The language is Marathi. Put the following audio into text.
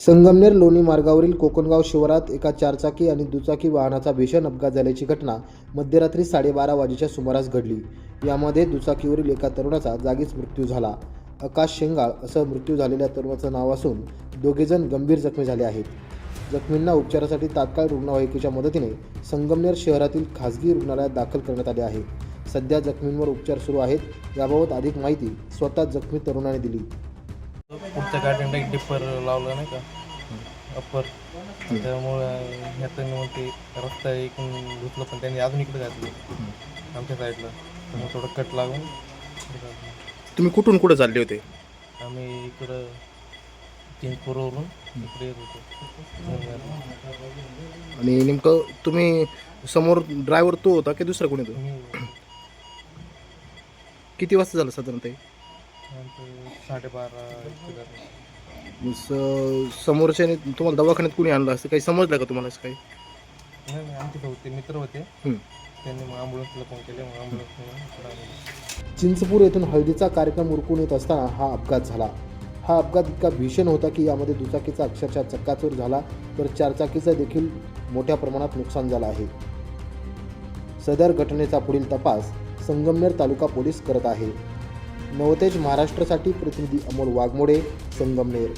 संगमनेर लोणी मार्गावरील कोकणगाव शिवारात एका चारचाकी आणि दुचाकी वाहनाचा भीषण अपघात झाल्याची घटना मध्यरात्री साडेबारा वाजेच्या सुमारास घडली. यामध्ये दुचाकीवरील एका तरुणाचा जागीच मृत्यू झाला. आकाश शेंगाळ असं मृत्यू झालेल्या तरुणाचं नाव असून दोघेजण गंभीर जखमी झाले आहेत. जखमींना उपचारासाठी तात्काळ रुग्णवाहिकेच्या मदतीने संगमनेर शहरातील खासगी रुग्णालयात दाखल करण्यात आले आहे. सध्या जखमींवर उपचार सुरू आहेत. याबाबत अधिक माहिती स्वतः जखमी तरुणाने दिली. पुढच्या गाडीने एक डिप्पर लावलं नाही का? अप्पर त्यामुळं ह्याचं मग ते रस्ता इकडून घुसलं पण त्यांनी अजून इकडे घातलं आमच्या साईडला त्यामुळे थोडं कट लागून तुम्ही कुठून कुठं चालले होते? आम्ही इकडं चिंचपूरवरून इकडे येत होतो. आणि नेमकं तुम्ही समोर ड्रायव्हर तो होता की दुसरा कोणी होता? मी किती वाजता झालं साधारणतः? साडेबारा इतकं झालं. मग स- समोरच्याने तुम्हाला दवाखान्यात कुणी आणलं असं काही समजलं का तुम्हाला असं काही? नाही नाही आमचे होते मित्र होते. हं. त्यांनी मग ॲम्ब्युलन्सला फोन केले मग ॲम्ब्युलन्स चिंचपूर येथून हळदीचा कार्यक्रम उरकून येत असताना हा अपघात झाला. हा अपघात इतका भीषण होता की यामध्ये दुचाकीचा अक्षरशः चक्काचूर झाला तर चारचाकीचं देखील मोठ्या प्रमाणात नुकसान झालं आहे. सदर घटनेचा पुढील तपास संगमनेर तालुका पोलीस करत आहे. नवतेज महाराष्ट्रासाठी प्रतिनिधी अमोल वाघमोडे संगमनेर.